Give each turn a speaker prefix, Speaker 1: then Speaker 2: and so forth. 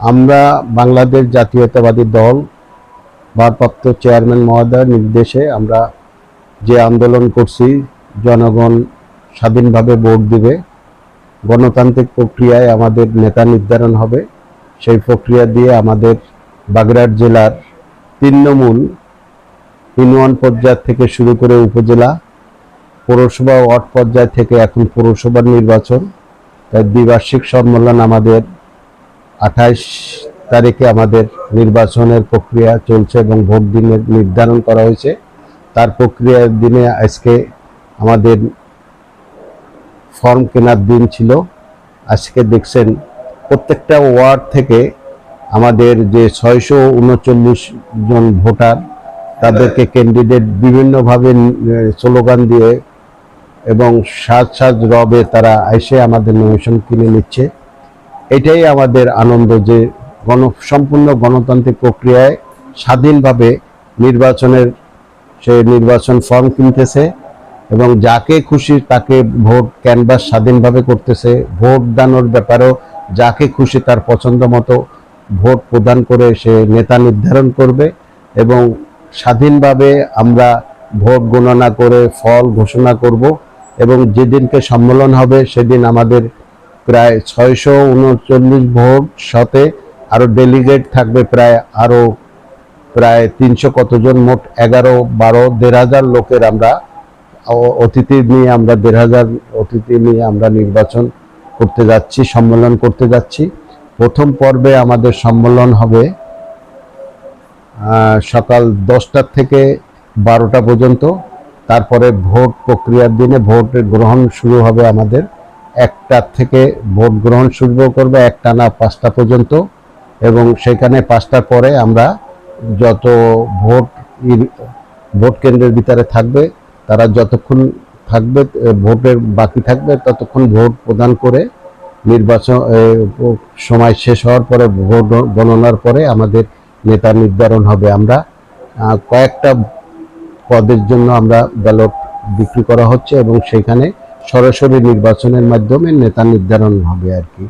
Speaker 1: আমরা বাংলাদেশ জাতীয়তাবাদী দল, ভারপ্রাপ্ত চেয়ারম্যান মহোদয়ের নির্দেশে আমরা যে আন্দোলন করছি, জনগণ স্বাধীনভাবে ভোট দিবে। গণতান্ত্রিক প্রক্রিয়ায় আমাদের নেতা নির্ধারণ হবে। সেই প্রক্রিয়া দিয়ে আমাদের বাগেরহাট জেলার তৃণমূল ইউনিয়ন পর্যায় থেকে শুরু করে উপজেলা, পৌরসভা ওয়ার্ড পর্যায় থেকে এখন পৌরসভার নির্বাচন। তাই দ্বিবার্ষিক সম্মেলন আমাদের আঠাইশ তারিখে আমাদের নির্বাচনের প্রক্রিয়া চলছে এবং ভোট দিনের নির্ধারণ করা হয়েছে। তার প্রক্রিয়ার দিনে আজকে আমাদের ফর্ম কেনার দিন ছিল। আজকে দেখছেন প্রত্যেকটা ওয়ার্ড থেকে আমাদের যে ছয়শো উনচল্লিশ জন ভোটার, তাদেরকে ক্যান্ডিডেট বিভিন্নভাবে স্লোগান দিয়ে এবং সাজ সাজ রবে তারা এসে আমাদের নমিশন কিনে নিচ্ছে। এটাই আমাদের আনন্দ যে গণ, সম্পূর্ণ গণতান্ত্রিক প্রক্রিয়ায় স্বাধীনভাবে নির্বাচনের সে নির্বাচন ফর্ম কিনতেছে এবং যাকে খুশি তাকে ভোট ক্যানভাস স্বাধীনভাবে করতেছে। ভোট দানোর ব্যাপারেও যাকে খুশি তার পছন্দ মতো ভোট প্রদান করে সে নেতা নির্ধারণ করবে এবং স্বাধীনভাবে আমরা ভোট গণনা করে ফল ঘোষণা করব এবং যেদিনকে সম্মেলন হবে সেদিন আমাদের প্রায় ছয়শো উনচল্লিশ ভোট সাথে আরও ডেলিগেট থাকবে প্রায় আরও প্রায় তিনশো কতজন, মোট এগারো, বারো, দেড় হাজার লোকের আমরা অতিথি নিয়ে আমরা, দেড় হাজার অতিথি নিয়ে আমরা নির্বাচন করতে যাচ্ছি, সম্মেলন করতে যাচ্ছি। প্রথম পর্বে আমাদের সম্মেলন হবে সকাল দশটার থেকে বারোটা পর্যন্ত। তারপরে ভোট প্রক্রিয়ার দিনে ভোট গ্রহণ শুরু হবে আমাদের। একটার থেকে ভোট গ্রহণ শুরু করবে একটা না পাঁচটা পর্যন্ত এবং সেখানে পাঁচটার পরে আমরা যত ভোট ভোট কেন্দ্রের ভিতরে থাকবে, তারা যতক্ষণ থাকবে ভোটের বাকি থাকবে, ততক্ষণ ভোট প্রদান করে নির্বাচন সময় শেষ হওয়ার পরে ভোট গণনার পরে আমাদের নেতা নির্ধারণ হবে। আমরা কয়েকটা পদের জন্য আমরা ব্যালট বিক্রি করা হচ্ছে এবং সেখানে সরাসরি নির্বাচনের মাধ্যমে নেতা নির্ধারণ হবে আর কি।